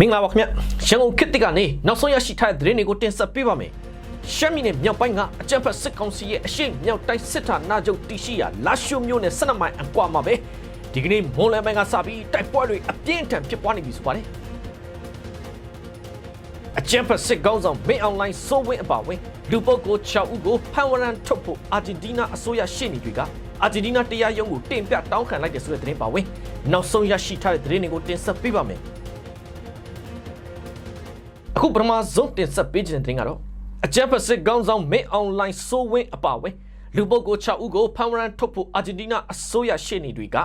မင်္ဂလာပါခင်ဗျရန်ကုန်ခေတ်တစ်ကနေနောက်ဆုံးရရှိထားတဲ့သတင်းတွေကိုတင်ဆက်ပေးပါမယ်ရှမ်းပြည်နယ်မြောက်ပိုင်းကအကြံဖက်စစ်ကောင်စီရဲ့အရှိမြောက်တိုင်းစစ်ဌာနချုပ်တည်ရှိရာလာရှိုမြို့နယ်12မိုင်အကွာမှာပဲဒီကနေ့မွန်လယ်ပိုင်းကစပြီးတိုက်ပွဲတွေအပြင်းအထန်ဖြစ်ပွားနေပြီဆိုပါတယ်အကြံဖက်စစ်ကောင်ဆောင်မင်းအွန်လိုင်းစိုးဝင်းအပါဝင်လူပုဂ္ဂိုလ်6ဦးကိုဖန်ဝရန်ထုတ်ဖို့အာဂျင်တီးနားအစိုးရရှေ့နေတွေကအာဂျင်တီးနားတရားရုံးကိုတင်ပြတောင်းခံလိုက်တဲ့ဆိုတဲ့သတင်းပါဝင်နောက်ဆုံးရရှိထားတဲ့သတင်းတွေကိုတင်ဆက်ပေးပါမယ် အခုပထမဆုံးတင်ဆက်ပေးခြင်းတဲ့တင်ကတော့အကြံဖက်စစ်ကောင်းဆောင်မင်းအွန်လိုင်းစိုးဝင်းအပါအဝင်လူပုဂ္ဂိုလ်6ဦးကိုဖမ်းဝရန်ထုတ်ဖို့အာဂျင်တီးနားအစိုးရရှေ့နေတွေက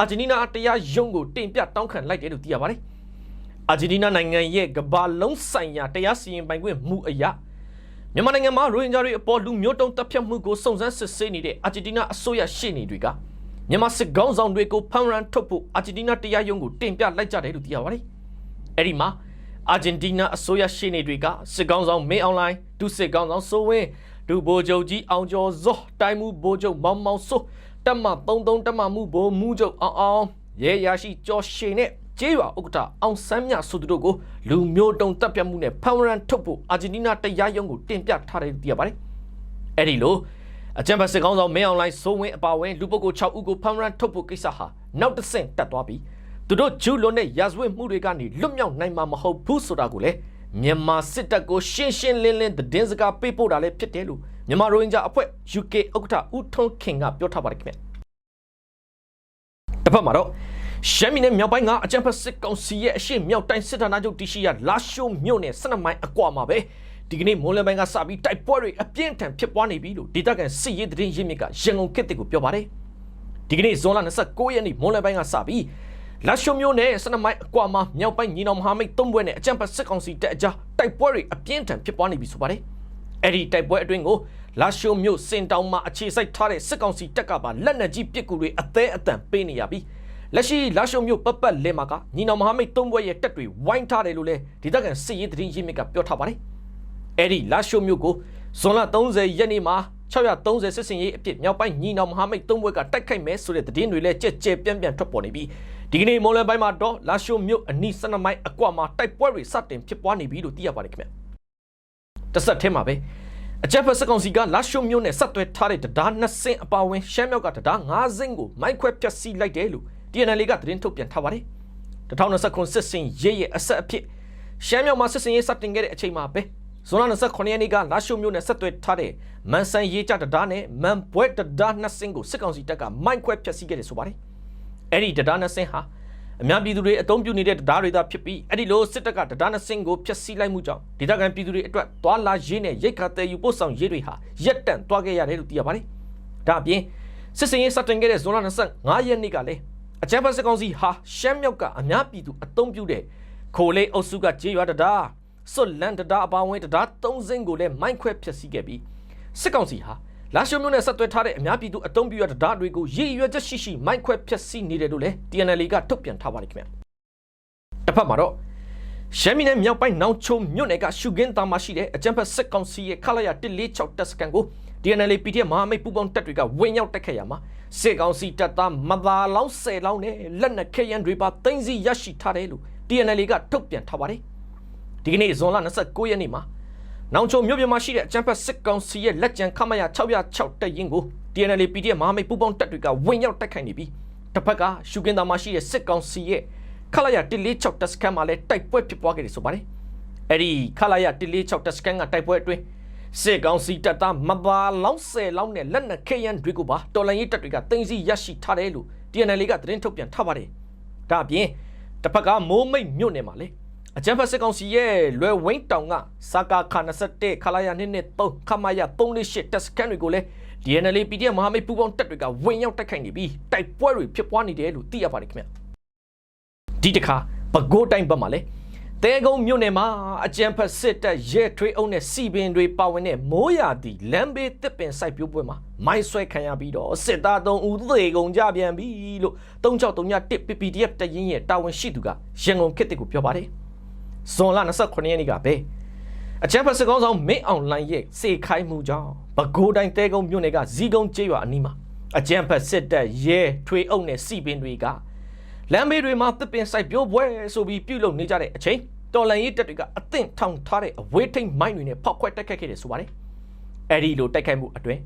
အာဂျင်တီးနားတရားရုံးကိုတင်ပြတောင်းခံလိုက်တယ်လို့သိရပါတယ်။အာဂျင်တီးနားနိုင်ငံရဲ့ကမ္ဘာလုံးဆိုင်ရာတရားစီရင်ပိုင်ခွင့်မှုအရမြန်မာနိုင်ငံမှာရိုဟင်ဂျာတွေအပေါ်လူမျိုးတုံးတပ်ဖြတ်မှုကိုစုံစမ်းစစ်ဆေးနေတဲ့အာဂျင်တီးနားအစိုးရရှေ့နေတွေကမြန်မာစစ်ကောင်းဆောင်တွေကိုဖမ်းဝရန်ထုတ်ဖို့အာဂျင်တီးနားတရားရုံးကိုတင်ပြလိုက်ကြတယ်လို့သိရပါတယ်။အဲ့ဒီမှာ အာဂျင်တီးနားအစိုးရရှေ့နေတွေကစစ်ကောင်းဆောင်မင်းအွန်လိုင်းဒုစစ်ကောင်းဆောင်စိုးဝင်းဒုဗိုလ်ချုပ်ကြီးအောင်ကျော်ဇော့တိုင်းမှုဗိုလ်ချုပ်မောင်မောင်စိုးတက်မ33တက်မမှုဗိုလ်မှုချုပ်အောင်အောင်ရဲရရှိကျော်ရှင်နဲ့ကျေးရွာဥက္ကဋ္ဌအောင်ဆန်းမြဆိုသူတို့ကိုလူမျိုးတုံတပ်ပြတ်မှုနဲ့ဖမ်းဝရန်ထုတ်ဖို့အာဂျင်တီးနားတရားရုံးကိုတင်ပြထားတယ်လို့သိရပါတယ်အဲ့ဒီလိုအကြံဖတ်စစ်ကောင်းဆောင်မင်းအွန်လိုင်းစိုးဝင်းအပါအဝင်လူပုဂ္ဂိုလ်6ဦးကိုဖမ်းဝရန်ထုတ်ဖို့ကိစ္စဟာနောက်တစ်ဆင့်တက်သွားပြီး သူတို့ဂျူးလွန်တဲ့ရာဇဝတ်မှုတွေကနေလွတ်မြောက်နိုင်မှာမဟုတ်ဘူးဆိုတာကိုလည်းမြန်မာစစ်တပ်ကိုရှင်းရှင်းလင်းလင်းသတင်းစကားပေးပို့တာလည်းဖြစ်တယ်လို့မြန်မာရိုဟင်ဂျာအဖွဲ့ UK ဥက္ကဋ္ဌဦးထွန်းခင်ကပြောထားပါတယ်ခင်ဗျတစ်ဖက်မှာတော့ရှမ်းပြည်နယ်မြောက်ပိုင်းကအကြံဖက်စစ်ကောင်စီရဲ့အရှိမြောက်တိုင်းစစ်ဌာနချုပ်တရှိရလာရှိုးမြို့နယ်12မိုင်အကွာမှာပဲဒီကနေ့မွန်လယ်ပိုင်းကစပြီးတိုက်ပွဲတွေအပြင်းထန်ဖြစ်ပွားနေပြီလို့ဒေသခံစစ်ရေးသတင်းရင်းမြစ်ကရန်ကုန်ခေတ်တစ်ကိုပြောပါတယ်ဒီကနေ့ဇွန်လ29ရက်နေ့မွန်လယ်ပိုင်းကစပြီး လာရှိုးမြို့နယ်12မိုင်အကွာမှာမြောက်ပိုင်းညီနောင်မဟာမိတ်သုံးဘွဲ့နဲ့အကြံဖက်စစ်ကောင်စီတပ်အကြားတိုက်ပွဲတွေအပြင်းထန်ဖြစ်ပွားနေပြီဆိုပါတယ်အဲ့ဒီတိုက်ပွဲအတွင်းကိုလာရှိုးမြို့စင်တောင်မှာအခြေစိုက်ထားတဲ့စစ်ကောင်စီတပ်ကပါလက်နက်ကြီးပစ်ကူတွေအသေးအတန်ပေးနေရပြီးလက်ရှိလာရှုံမြို့ပတ်ပတ်လင်းမှာကညီနောင်မဟာမိတ်သုံးဘွဲ့ရဲ့တက်တွေဝိုင်းထားတယ်လို့လည်းဒေသခံစစ်ရေးသတင်းရင်းမြစ်ကပြောထားပါတယ်။အဲ့ဒီလာရှုံမြို့ကိုဇွန်လ30ရက်နေ့မှာ 630စစ်စင်ရေးအဖြစ်မြောက်ပိုင်းညီနောင်မဟာမိတ်သုံးဘွဲ့ကတိုက်ခိုက်မယ်ဆိုတဲ့သတင်းတွေလည်းကြက်ကြဲပြန့်ပြန့်ထွက်ပေါ်နေပြီးဒီကနေ့မွန်လွယ်ပိုင်းမှာတော့လာရှုံမြို့အနီး12မိုင်အကွာမှာတိုက်ပွဲတွေစတင်ဖြစ်ပွားနေပြီလို့သိရပါတယ်ခင်ဗျ။တစ်ဆက်ထဲမှာပဲအကြက်ဖက်စကောင်စီကလာရှုံမြို့နယ်ဆက်သွဲထားတဲ့တရားနှစ်စင်းအပါဝင်ရှမ်းမြောက်ကတရား၅စင်းကိုမိုက်ခွဲဖျက်ဆီးလိုက်တယ်လို့ TNL ကသတင်းထုတ်ပြန်ထားပါတယ်။2029စစ်စင်ရေးရဲ့အဆက်အဖြစ်ရှမ်းမြောက်မှာစစ်စင်ရေးစတင်ခဲ့တဲ့အချိန်မှာပဲ ဇွန်လ29ရက်နေ့ကလာရှုံမြို့နယ်ဆက်သွဲထားတဲ့မန်ဆန်ရေးကြတရားနဲ့မန်ပွဲတရားနှစ်စင်းကိုစစ်ကောင်စီတပ်ကမိုက်ခွဲဖျက်ဆီးခဲ့တယ်ဆိုပါတယ်။အဲ့ဒီတရားနှစ်စင်းဟာအများပြည်သူတွေအုံပြုနေတဲ့တရားတွေသာဖြစ်ပြီးအဲ့ဒီလိုစစ်တပ်ကတရားနှစ်စင်းကိုဖျက်ဆီးလိုက်မှုကြောင့်ဒေသခံပြည်သူတွေအတွက်သွာလာရေးနဲ့ရိတ်ခါတဲယူပို့ဆောင်ရေးတွေဟာရက်တန့်သွားခဲ့ရတယ်လို့သိရပါတယ်။ဒါအပြင်စစ်စင်ရေးစတင်ခဲ့တဲ့ဇွန်လ25ရက်နေ့ကလည်းအကြမ်းဖက်စစ်ကောင်စီဟာရှမ်းမြောက်ကအများပြည်သူအုံပြုတဲ့ခိုလေးအုပ်စုကကြေးရွာတရား စွတ်လန်တရားအပါဝင်တရား၃စင်းကိုလည်းမိုင်းခွဲဖျက်ဆီးခဲ့ပြီးစစ်ကောင်စီဟာလာရှုံမြို့နယ်ဆက်သွဲထားတဲ့အများပြည်သူအုံပြုရတရားတွေကိုရည်ရွယ်ချက်ရှိရှိမိုင်းခွဲဖျက်ဆီးနေတယ်လို့လည်း TNL ကထုတ်ပြန်ထားပါတယ်ခင်ဗျတစ်ဖက်မှာတော့ရှမ်းပြည်နယ်မြောက်ပိုင်းနောင်ချုံမြို့နယ်ကရှုခင်းသားမှာရှိတဲ့အကြံဖက်စစ်ကောင်စီရဲ့ခလာရ146တပ်စကန်ကို DNL PDF မဟာမိတ်ပူးပေါင်းတပ်တွေကဝင်ရောက်တိုက်ခတ်ရမှာစစ်ကောင်စီတပ်သားမသာလောင်း10လောင်းနဲ့လက်နက်ခဲယမ်းတွေပါတင်စီရရှိထားတယ်လို့ DNL ကထုတ်ပြန်ထားပါတယ် ဒီကနေ့ဇွန်လ29ရက်နေ့မှာနောင်ချုံမြို့ပြင်မှာရှိတဲ့အကြံဖက်စစ်ကောင်စီရဲ့လက်ကျန်ခမရ606တပ်ရင်းကို DNL PDF မဟာမိတ်ပူးပေါင်းတပ်တွေကဝင်ရောက်တိုက်ခိုက်နေပြီးတစ်ဖက်ကရှုကင်းသားမှာရှိတဲ့စစ်ကောင်စီရဲ့ခလာရ146တပ်စကန်မှာလည်းတိုက်ပွဲဖြစ်ပွားခဲ့တယ်ဆိုပါတယ်အဲ့ဒီခလာရ146တပ်စကန်ကတိုက်ပွဲအတွင်းစစ်ကောင်စီတပ်သားမပါလောင်းဆယ်လောင်းနဲ့လက်နက်ခဲယမ်းတွေကိုပါတော်လိုင်းရေးတပ်တွေကတင်စီရရှိထားတယ်လို့ DNL ကသတင်းထုတ်ပြန်ထားပါတယ်။ဒါအပြင်တစ်ဖက်ကမိုးမိတ်မြို့နယ်မှာလေ အကြံဖက်စစ်ကောင်စီရဲ့လွယ်ဝင်းတောင်ကစာကာခါ21ခလာရ2နဲ့3ခမရ38တပ်စကန်တွေကိုလည်း DNL PDF မဟာမိတ်ပူးပေါင်းတပ်တွေကဝင်ရောက်တိုက်ခိုက်နေပြီးတိုက်ပွဲတွေဖြစ်ပွားနေတယ်လို့သိရပါတယ်ခင်ဗျ။ဒီတခါပဲခူးတိုင်းဘက်မှာလည်းတဲကုန်းမြို့နယ်မှာအကြံဖက်စစ်တပ်ရဲထွေးအုပ်နဲ့စီပင်တွေပါဝင်တဲ့မိုးရာသီလမ်းဘေးတစ်ပင်စိုက်ပျိုးပွဲမှာမိုင်းဆွဲခံရပြီးတော့စစ်သား3ဦးသေကုန်ကြပြန်ပြီလို့3631 PPDF တရင်ရဲ့တာဝန်ရှိသူကရန်ကုန်ခေတ်တစ်ကိုပြောပါတယ်။ ဇွန်လ29ရက်နေ့ကပဲအချမ်းဖက်စစ်ကောင်းဆောင်မင်းအောင်လိုင်းရဲ့စေခိုင်းမှုကြောင့်ပဲခူးတိုင်းတဲကုန်းမြို့နယ်ကဇီကုန်းကျေးရွာအနီးမှာအကြံဖက်စစ်တပ်ရဲထွေးအုပ်နဲ့စီပင်တွေကလမ်းဘေးတွေမှာတစ်ပင်စိုက်ပျိုးပွဲဆိုပြီးပြုလုပ်နေကြတဲ့အချိန်တော်လန်ရေးတပ်တွေကအသင့်ထောင်ထားတဲ့အဝေးထိန်မိုင်းတွေနဲ့ဖောက်ခွဲတိုက်ခိုက်ခဲ့တယ်ဆိုပါတယ်အဲ့ဒီလိုတိုက်ခိုက်မှုအတွင်း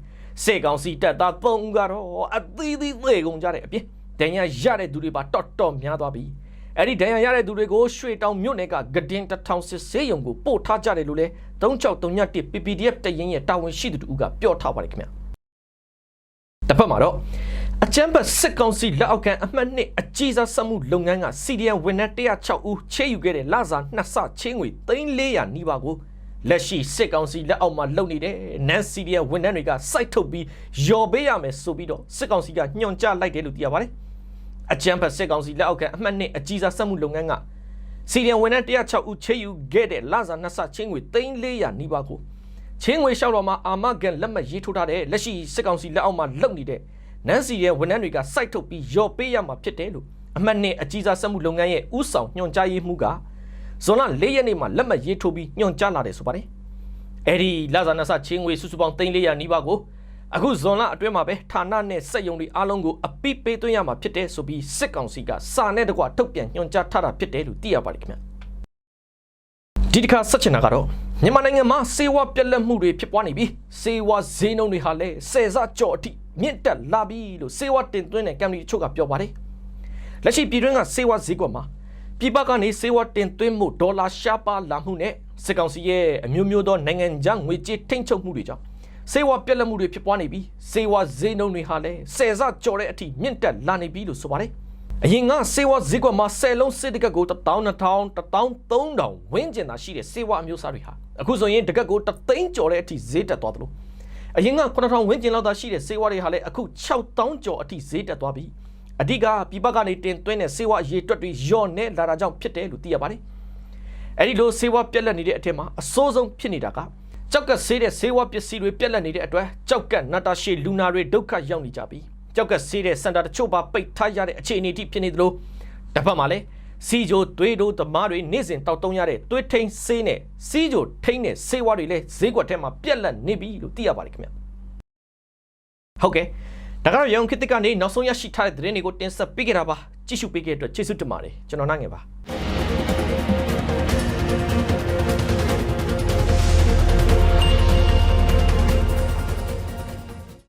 စေကောင်စီတပ်သား၃ဦးကတော့အသီးသီးသေကုန်ကြတဲ့အပြင်ဒဏ်ရာရတဲ့သူတွေပါတော်တော်များသွားပြီ အဲ့ဒီဒဏ်ရာရတဲ့သူတွေကိုရွှေတောင်မြို့နယ်ကဂဒင်တထောင်စစ်ဆေးရုံကိုပို့ထားကြတယ်လို့လဲ3631 PPDF တရင်ရဲ့တာဝန်ရှိသူတူကပြောထားပါတယ်ခင်ဗျာတစ်ဖက်မှာတော့အချမ်းဘတ်စစ်ကောင်စီလက်အောက်ခံအမှတ်နှစ်အကြီးစားစက်မှုလုပ်ငန်းက CDN ဝန်ထမ်း106ဦးချေယူခဲ့တဲ့လစာနှစ်ဆချင်းငွေ3400နီးပါးကိုလက်ရှိစစ်ကောင်စီလက်အောက်မှာလုပ်နေတဲ့နန် CDN ဝန်ထမ်းတွေကစိုက်ထုတ်ပြီးယော်ပေးရမယ်ဆိုပြီးတော့စစ်ကောင်စီကညွှန်ကြားလိုက်တယ်လို့သိရပါတယ် အချမ်းဘတ်စစ်ကောင်စီလက်အောက်ခံအမှတ်နှစ်အကြီးစားစက်မှုလုပ်ငန်းက CDN ဝန်ထမ်း106ဦးချေယူခဲ့တဲ့လစာနှစ်ဆချင်းငွေ3400နီးပါးကိုချင်းငွေလျှောက်တော်မှာအာမဂန်လက်မှတ်ရေးထိုးထားတဲ့လက်ရှိစစ်ကောင်စီလက်အောက်မှာလုပ်နေတဲ့နန်စီရဲ့ဝန်ထမ်းတွေကစိုက်ထုတ်ပြီးရော်ပေးရမှာဖြစ်တယ်လို့အမှတ်နှစ်အကြီးစားစက်မှုလုပ်ငန်းရဲ့ဥဆောင်ညွှန်ကြားရေးမှူးကဇွန်လ၄ရက်နေ့မှာလက်မှတ်ရေးထိုးပြီးညွှန်ကြားလာတယ်ဆိုပါတယ်။အဲဒီလဇာနဆချင်းငွေစုစုပေါင်း3400နီးပါးကို အခုဇွန်လအတွင်းမှာပဲဌာနနဲ့စက်ရုံတွေအားလုံးကိုအပိပေးသွင်းရမှာဖြစ်တယ်ဆိုပြီးစစ်ကောင်စီကစာနဲ့တကွထုတ်ပြန်ညွှန်ကြားထားတာဖြစ်တယ်လို့သိရပါတယ်ခင်ဗျ။ဒီတစ်ခါဆက်ချင်တာကတော့မြန်မာနိုင်ငံမှာစေဝါပြက်လက်မှုတွေဖြစ်ပွားနေပြီးစေဝါဈေးနှုန်းတွေဟာလည်းဆယ်ဆကြော်အထိမြင့်တက်လာပြီလို့စေဝါတင်သွင်းတဲ့ကံမီတချို့ကပြောပါတယ်။လက်ရှိပြည်တွင်းကစေဝါဈေးကွက်မှာပြည်ပကနေစေဝါတင်သွင်းမှုဒေါ်လာရှားပါလာမှုနဲ့စစ်ကောင်စီရဲ့အမျိုးမျိုးသောနိုင်ငံခြားငွေကြေးထိန်းချုပ်မှုတွေကြောင့် စေဝါပြက်လက်မှုတွေဖြစ်ပွားနေပြီးစေဝါဈေးနှုန်းတွေဟာလည်းဆယ်ဆကြော်တဲ့အထိမြင့်တက်လာနေပြီလို့ဆိုပါတယ်။အရင်ကစေဝါဈေးကွက်မှာဆယ်လုံးစစ်တကက်ကို1200 1300ဝန်းကျင်သာရှိတဲ့စေဝါအမျိုးအစားတွေဟာအခုဆိုရင်တကက်ကိုတသိန်းကျော်တဲ့အထိဈေးတက်သွားသလိုအရင်က9000ဝန်းကျင်လောက်သာရှိတဲ့စေဝါတွေဟာလည်းအခု6000ကျော်အထိဈေးတက်သွားပြီအဓိကပြပကနေတင်သွင်းတဲ့စေဝါရေတွက်တွေညော့နေလာတာကြောင့်ဖြစ်တယ်လို့သိရပါတယ်အဲ့ဒီလိုစေဝါပြက်လက်နေတဲ့အထက်မှာအစိုးဆုံးဖြစ်နေတာက ကြောက်ကဆေးတဲ့စေဝါပစ္စည်းတွေပြက်လက်နေတဲ့အတွက်ကြောက်ကနတာရှေလူနာတွေဒုက္ခရောက်နေကြပြီကြောက်ကဆေးတဲ့စင်တာတချို့ပါပိတ်ထားရတဲ့အခြေအနေအထိဖြစ်နေသလိုတစ်ဖက်မှာလည်းစီဂျိုတွေးတို့သမားတွေနေ့စဉ်တောက်တုံးရတဲ့တွေးထိန်ဆေးနဲ့စီဂျိုထိန်တဲ့ဆေးဝါးတွေလည်းဈေးကွက်ထဲမှာပြက်လက်နေပြီလို့သိရပါတယ်ခင်ဗျဟုတ်ကဲ့ဒါကတော့ရောင်ခေတ်ကနေနောက်ဆုံးရရှိထားတဲ့သတင်းတွေကိုတင်ဆက်ပေးကြတာပါကြည့်ရှုပေးကြတဲ့အတွက်ကျေးဇူးတင်ပါတယ်ကျွန်တော်နိုင်ငယ်ပါ